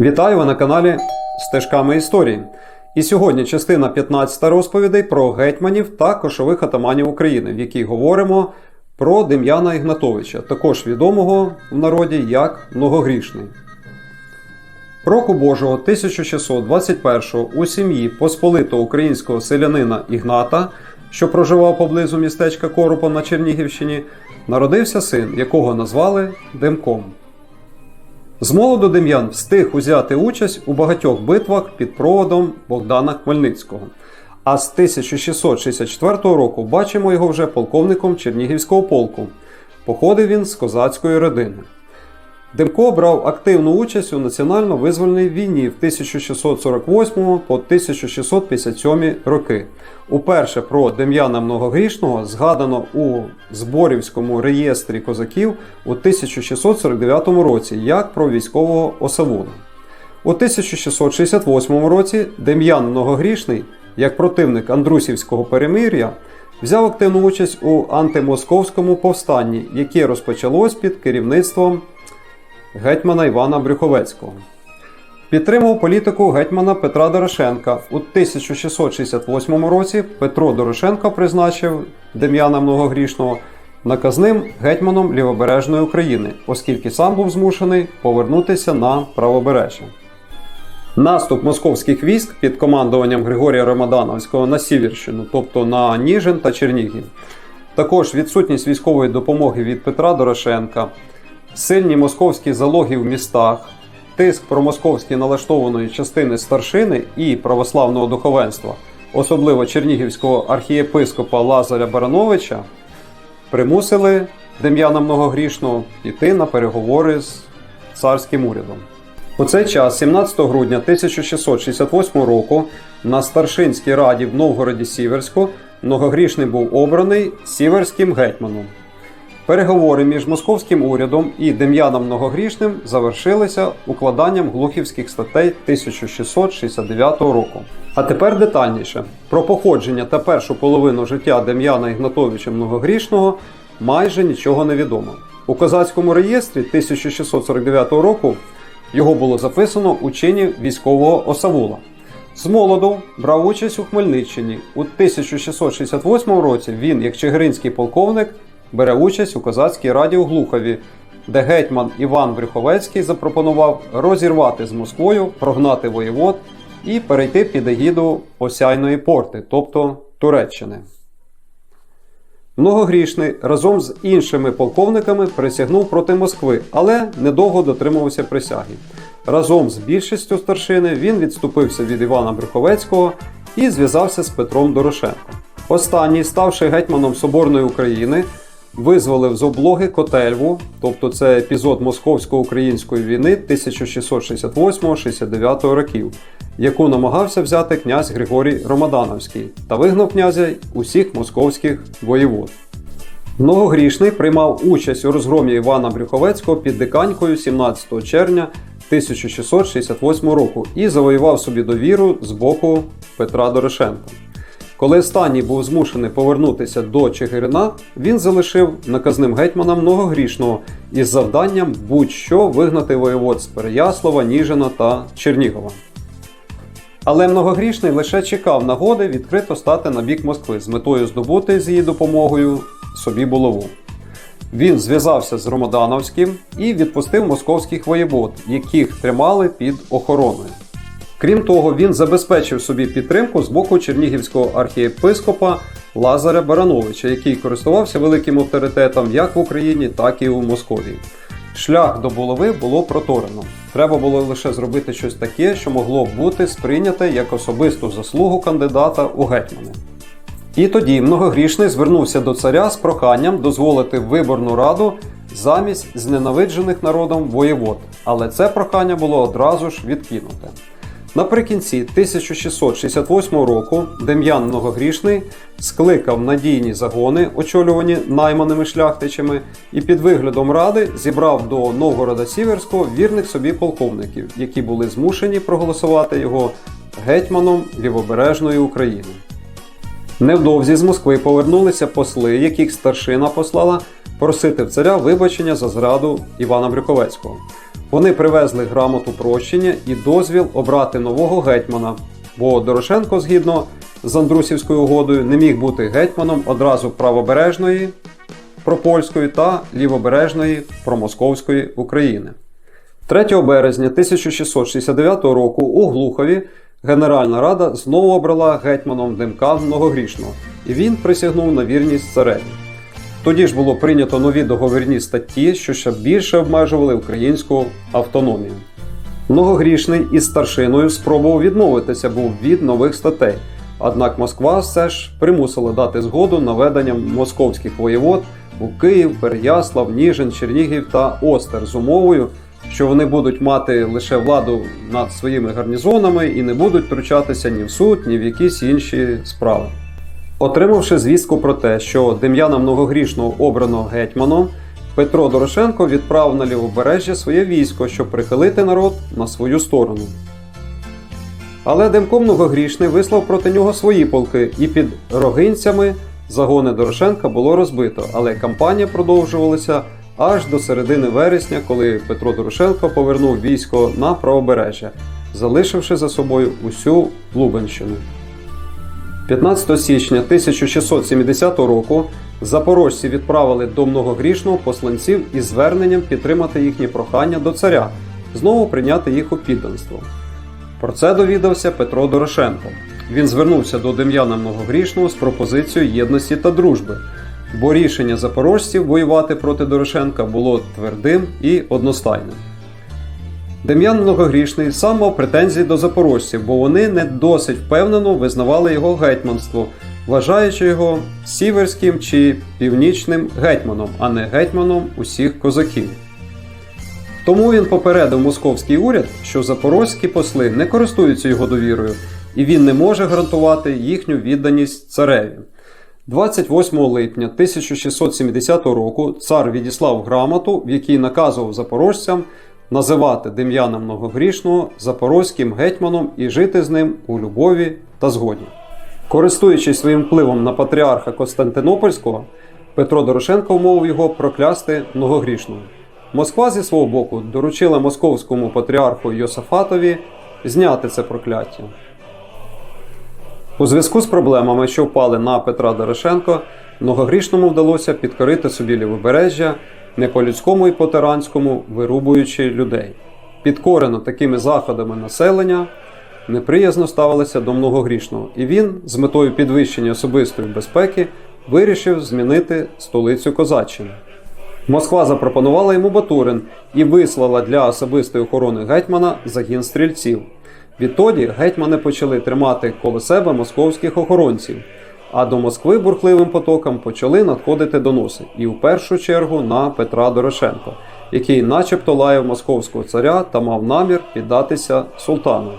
Вітаю ви на каналі Стежками історії. І сьогодні частина 15 розповідей про гетьманів та кошових атаманів України, в якій говоримо про Дем'яна Ігнатовича, також відомого в народі як Многогрішний. Року Божого 1621 у сім'ї посполитого українського селянина Ігната, що проживав поблизу містечка Коропа на Чернігівщині, народився син, якого назвали Демком. З молоду Дем'ян встиг узяти участь у багатьох битвах під проводом Богдана Хмельницького. А з 1664 року бачимо його вже полковником Чернігівського полку. Походив він з козацької родини. Демко брав активну участь у національно-визвольній війні в 1648 по 1657 роки. Уперше про Дем'яна Многогрішного згадано у Зборівському реєстрі козаків у 1649 році як про військового осавула. У 1668 році Дем'ян Многогрішний, як противник Андрусівського перемир'я, взяв активну участь у антимосковському повстанні, яке розпочалось під керівництвом гетьмана Івана Брюховецького. Підтримав політику гетьмана Петра Дорошенка. У 1668 році Петро Дорошенко призначив Дем'яна Многогрішного наказним гетьманом Лівобережної України, оскільки сам був змушений повернутися на правобережжя. Наступ московських військ під командуванням Григорія Ромадановського на Сіверщину, тобто на Ніжин та Чернігів. Також відсутність військової допомоги від Петра Дорошенка, сильні московські залоги в містах, тиск промосковські налаштованої частини старшини і православного духовенства, особливо чернігівського архієпископа Лазаря Барановича, примусили Дем'яна Многогрішного піти на переговори з царським урядом. У цей час, 17 грудня 1668 року, на старшинській раді в Новгороді Сіверську Многогрішний був обраний сіверським гетьманом. Переговори між московським урядом і Дем'яном Многогрішним завершилися укладанням глухівських статей 1669 року. А тепер детальніше про походження та першу половину життя Дем'яна Ігнатовича Многогрішного майже нічого не відомо. У козацькому реєстрі 1649 року його було записано у чині військового осавула. З молоду брав участь у Хмельниччині. У 1668 році він, як чигиринський полковник, бере участь у козацькій раді у Глухові, де гетьман Іван Брюховецький запропонував розірвати з Москвою, прогнати воєвод і перейти під егіду Осяйної порти, тобто Туреччини. Многогрішний разом з іншими полковниками присягнув проти Москви, але недовго дотримувався присяги. Разом з більшістю старшини він відступився від Івана Брюховецького і зв'язався з Петром Дорошенком. Останній, ставши гетьманом Соборної України, визволив з облоги Котельву, тобто це епізод Московсько-української війни 1668-69 років, яку намагався взяти князь Григорій Ромадановський та вигнав князя усіх московських воєвод. Многогрішний приймав участь у розгромі Івана Брюховецького під Диканькою 17 червня 1668 року і завоював собі довіру з боку Петра Дорошенка. Коли останній був змушений повернутися до Чигирина, він залишив наказним гетьманом Многогрішного із завданням будь-що вигнати воєвод з Переяслава, Ніжина та Чернігова. Але Многогрішний лише чекав нагоди відкрито стати на бік Москви з метою здобути з її допомогою собі булаву. Він зв'язався з Ромодановським і відпустив московських воєвод, яких тримали під охороною. Крім того, він забезпечив собі підтримку з боку чернігівського архієпископа Лазаря Барановича, який користувався великим авторитетом як в Україні, так і у Московії. Шлях до булави було проторено. Треба було лише зробити щось таке, що могло бути сприйняте як особисту заслугу кандидата у гетьмани. І тоді многогрішний звернувся до царя з проханням дозволити виборну раду замість зненавиджених народом воєвод, але це прохання було одразу ж відкинуте. Наприкінці 1668 року Дем'ян Многогрішний скликав надійні загони, очолювані найманими шляхтичами, і під виглядом ради зібрав до Новгорода Сіверського вірних собі полковників, які були змушені проголосувати його гетьманом Лівобережної України. Невдовзі з Москви повернулися посли, яких старшина послала просити в царя вибачення за зраду Івана Брюковецького. Вони привезли грамоту прощення і дозвіл обрати нового гетьмана, бо Дорошенко, згідно з Андрусівською угодою, не міг бути гетьманом одразу правобережної пропольської та лівобережної промосковської України. 3 березня 1669 року у Глухові Генеральна Рада знову обрала гетьманом Демка Многогрішного, і він присягнув на вірність цареві. Тоді ж було прийнято нові договірні статті, що ще більше обмежували українську автономію. Многогрішний із старшиною спробував відмовитися був від нових статей. Однак Москва все ж примусила дати згоду на ведення московських воєвод у Київ, Переяслав, Ніжин, Чернігів та Остер з умовою, що вони будуть мати лише владу над своїми гарнізонами і не будуть втручатися ні в суд, ні в якісь інші справи. Отримавши звістку про те, що Дем'яна Многогрішного обрано гетьманом, Петро Дорошенко відправив на лівобережжя своє військо, щоб прихилити народ на свою сторону. Але Демко Многогрішний вислав проти нього свої полки, і під рогинцями загони Дорошенка було розбито, але кампанія продовжувалася аж до середини вересня, коли Петро Дорошенко повернув військо на правобережжя, залишивши за собою усю Лубенщину. 15 січня 1670 року запорожці відправили до многогрішного посланців із зверненням підтримати їхні прохання до царя, знову прийняти їх у підданство. Про це довідався Петро Дорошенко. Він звернувся до Дем'яна Многогрішного з пропозицією єдності та дружби, бо рішення запорожців воювати проти Дорошенка було твердим і одностайним. Дем'ян Многогрішний сам мав претензії до запорожців, бо вони не досить впевнено визнавали його гетьманство, вважаючи його сіверським чи північним гетьманом, а не гетьманом усіх козаків. Тому він попередив московський уряд, що запорозькі посли не користуються його довірою, і він не може гарантувати їхню відданість цареві. 28 липня 1670 року цар відіслав грамоту, в якій наказував запорожцям називати Дем'яна Многогрішного запорозьким гетьманом і жити з ним у любові та згоді. Користуючись своїм впливом на патріарха Константинопольського, Петро Дорошенко вмовив його проклясти многогрішного. Москва зі свого боку доручила московському патріарху Йосафатові зняти це прокляття. У зв'язку з проблемами, що впали на Петра Дорошенко, многогрішному вдалося підкорити собі лівобережжя не по людському і по тиранському, вирубуючи людей. Підкорено такими заходами населення неприязно ставилося до многогрішного, і він, з метою підвищення особистої безпеки, вирішив змінити столицю Козаччини. Москва запропонувала йому Батурин і вислала для особистої охорони гетьмана загін стрільців. Відтоді гетьмани почали тримати коло себе московських охоронців, а до Москви бурхливим потоком почали надходити доноси, і в першу чергу на Петра Дорошенко, який начебто лаяв московського царя та мав намір піддатися султанові.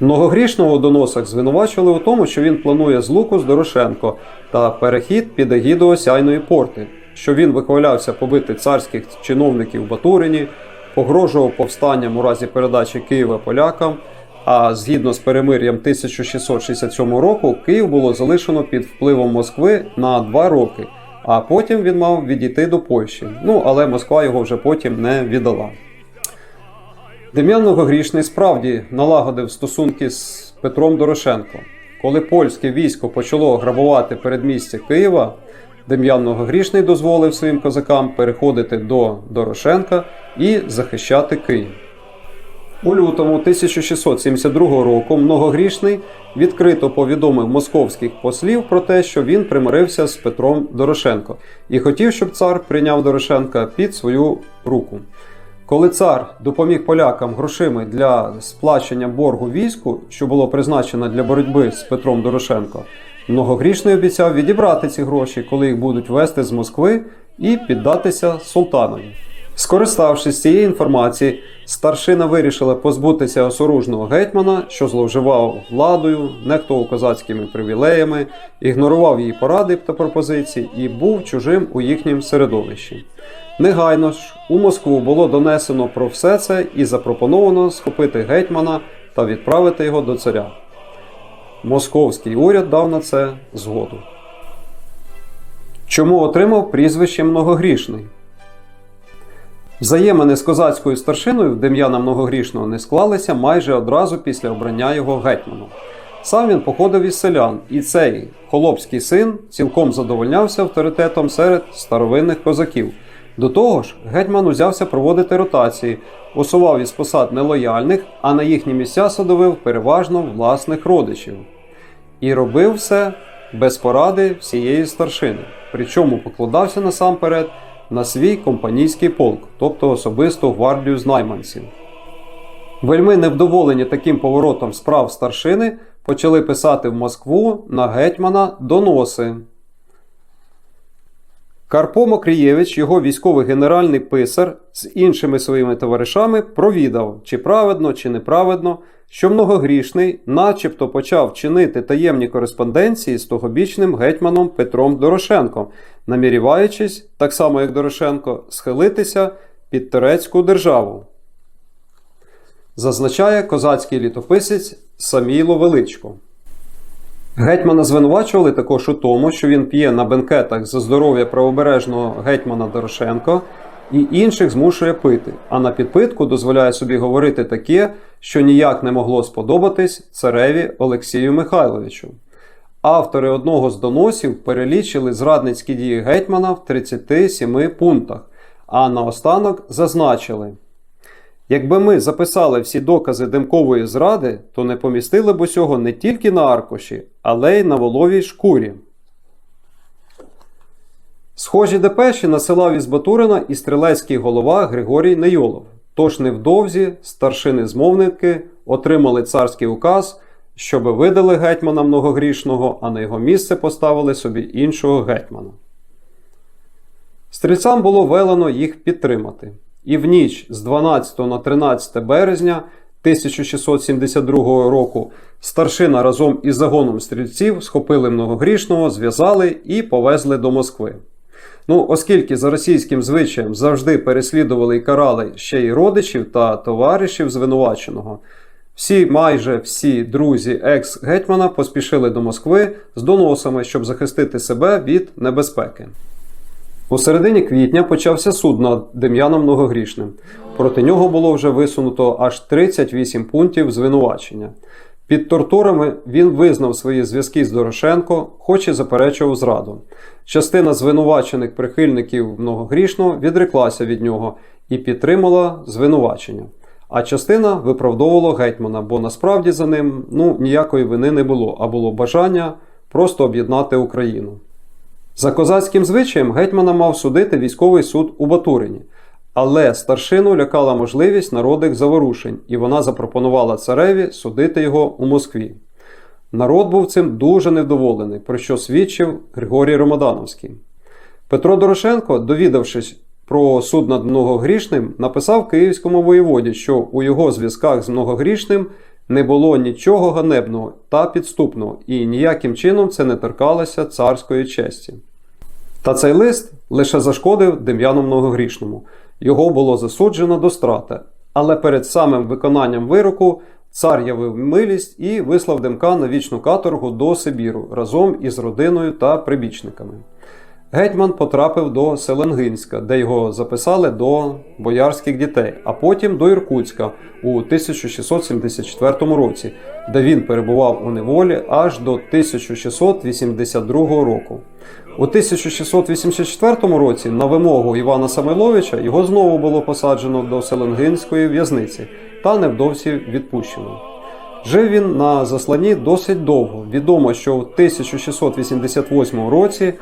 Многогрішного у доносах звинувачували у тому, що він планує злуку з Дорошенко та перехід під егіду Осяйної порти, що він вихвалявся побити царських чиновників Батурині, погрожував повстанням у разі передачі Києва полякам. А згідно з перемир'ям 1667 року, Київ було залишено під впливом Москви на два роки, а потім він мав відійти до Польщі. Ну але Москва його вже потім не віддала. Дем'ян Многогрішний справді налагодив стосунки з Петром Дорошенко. Коли польське військо почало грабувати передмістя Києва, Дем'ян Многогрішний дозволив своїм козакам переходити до Дорошенка і захищати Київ. У лютому 1672 року многогрішний відкрито повідомив московських послів про те, що він примирився з Петром Дорошенко і хотів, щоб цар прийняв Дорошенка під свою руку. Коли цар допоміг полякам грошима для сплачення боргу війську, що було призначено для боротьби з Петром Дорошенко, многогрішний обіцяв відібрати ці гроші, коли їх будуть вести з Москви, і піддатися султанові. Скориставшись цією інформацією, старшина вирішила позбутися осоружного гетьмана, що зловживав владою, нехтував козацькими привілеями, ігнорував її поради та пропозиції і був чужим у їхнім середовищі. Негайно ж у Москву було донесено про все це і запропоновано схопити гетьмана та відправити його до царя. Московський уряд дав на це згоду. Чому отримав прізвище многогрішний? Взаємини з козацькою старшиною в Дем'яна Многогрішного не склалися майже одразу після обрання його гетьманом. Сам він походив із селян, і цей холопський син цілком задовольнявся авторитетом серед старовинних козаків. До того ж, гетьман узявся проводити ротації, усував із посад нелояльних, а на їхні місця садовив переважно власних родичів. І робив все без поради всієї старшини, причому покладався насамперед на свій компанійський полк, тобто особисту гвардію знайманців. Вельми невдоволені таким поворотом справ старшини почали писати в Москву на гетьмана доноси. Карпо Мокрієвич, його військовий генеральний писар, з іншими своїми товаришами провідав, чи праведно, чи неправедно, що многогрішний, начебто почав чинити таємні кореспонденції з тогобічним гетьманом Петром Дорошенком, наміріваючись, так само як Дорошенко, схилитися під турецьку державу. Зазначає козацький літописець Саміло Величко. Гетьмана звинувачували також у тому, що він п'є на бенкетах за здоров'я правобережного гетьмана Дорошенко і інших змушує пити, а на підпитку дозволяє собі говорити таке, що ніяк не могло сподобатись цареві Олексію Михайловичу. Автори одного з доносів перелічили зрадницькі дії гетьмана в 37 пунктах, а наостанок зазначили. Якби ми записали всі докази димкової зради, то не помістили б усього не тільки на аркуші, але й на воловій шкурі. Схожі депеші насилав із Батурина і стрілецький голова Григорій Нейолов. Тож невдовзі старшини-змовники отримали царський указ, щоб видали гетьмана многогрішного, а на його місце поставили собі іншого гетьмана. Стрільцям було велено їх підтримати. І в ніч з 12 на 13 березня 1672 року старшина разом із загоном стрільців схопили многогрішного, зв'язали і повезли до Москви. Ну, оскільки за російським звичаєм завжди переслідували і карали ще й родичів та товаришів звинуваченого, всі майже всі друзі екс-гетьмана поспішили до Москви з доносами, щоб захистити себе від небезпеки. У середині квітня почався суд над Дем'яном Многогрішним. Проти нього було вже висунуто аж 38 пунктів звинувачення. Під тортурами він визнав свої зв'язки з Дорошенко, хоч і заперечував зраду. Частина звинувачених прихильників многогрішного відреклася від нього і підтримала звинувачення. А частина виправдовувала гетьмана, бо насправді за ним ну, ніякої вини не було, а було бажання просто об'єднати Україну. За козацьким звичаєм гетьмана мав судити військовий суд у Батурині, але старшину лякала можливість народних заворушень, і вона запропонувала цареві судити його у Москві. Народ був цим дуже невдоволений, про що свідчив Григорій Ромадановський. Петро Дорошенко, довідавшись про суд над многогрішним, написав київському воєводі, що у його зв'язках з многогрішним не було нічого ганебного та підступного, і ніяким чином це не торкалося царської честі. Та цей лист лише зашкодив Дем'яну Многогрішному. Його було засуджено до страти, але перед самим виконанням вироку цар явив милість і вислав Демка на вічну каторгу до Сибіру разом із родиною та прибічниками. Гетьман потрапив до Селенгинська, де його записали до боярських дітей, а потім до Іркутська у 1674 році, де він перебував у неволі аж до 1682 року. У 1684 році, на вимогу Івана Самойловича, його знову було посаджено до Селенгинської в'язниці та невдовзі відпущено. Жив він на засланні досить довго. Відомо, що в 1688 році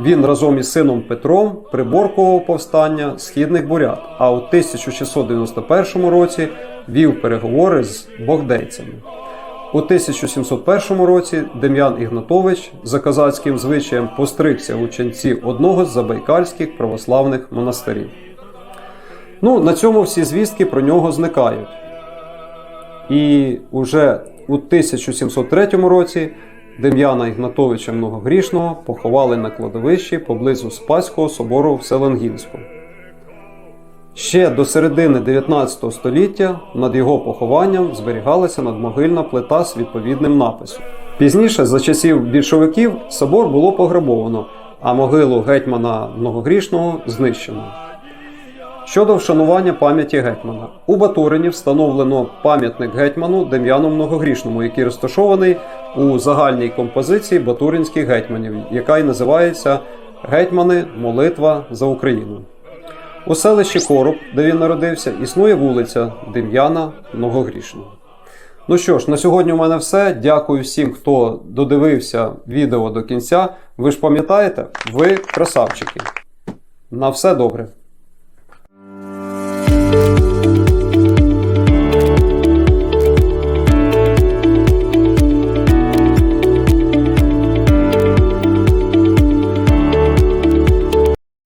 він разом із сином Петром приборкував повстання східних бурят, а у 1691 році вів переговори з богдейцями. У 1701 році Дем'ян Ігнатович за козацьким звичаєм постригся у ченці одного з забайкальських православних монастирів. Ну, на цьому всі звістки про нього зникають. І уже у 1703 році Дем'яна Ігнатовича Многогрішного поховали на кладовищі поблизу Спаського собору в Селенгінську. Ще до середини 19 століття над його похованням зберігалася надмогильна плита з відповідним написом. Пізніше, за часів більшовиків, собор було пограбовано, а могилу гетьмана Многогрішного знищено. Щодо вшанування пам'яті гетьмана, у Батурині встановлено пам'ятник гетьману Дем'яну Многогрішному, який розташований у загальній композиції батуринських гетьманів, яка і називається Гетьмани, Молитва за Україну. У селищі Короб, де він народився, існує вулиця Дем'яна Многогрішного. Ну що ж, на сьогодні у мене все. Дякую всім, хто додивився відео до кінця. Ви ж пам'ятаєте, ви красавчики. На все добре.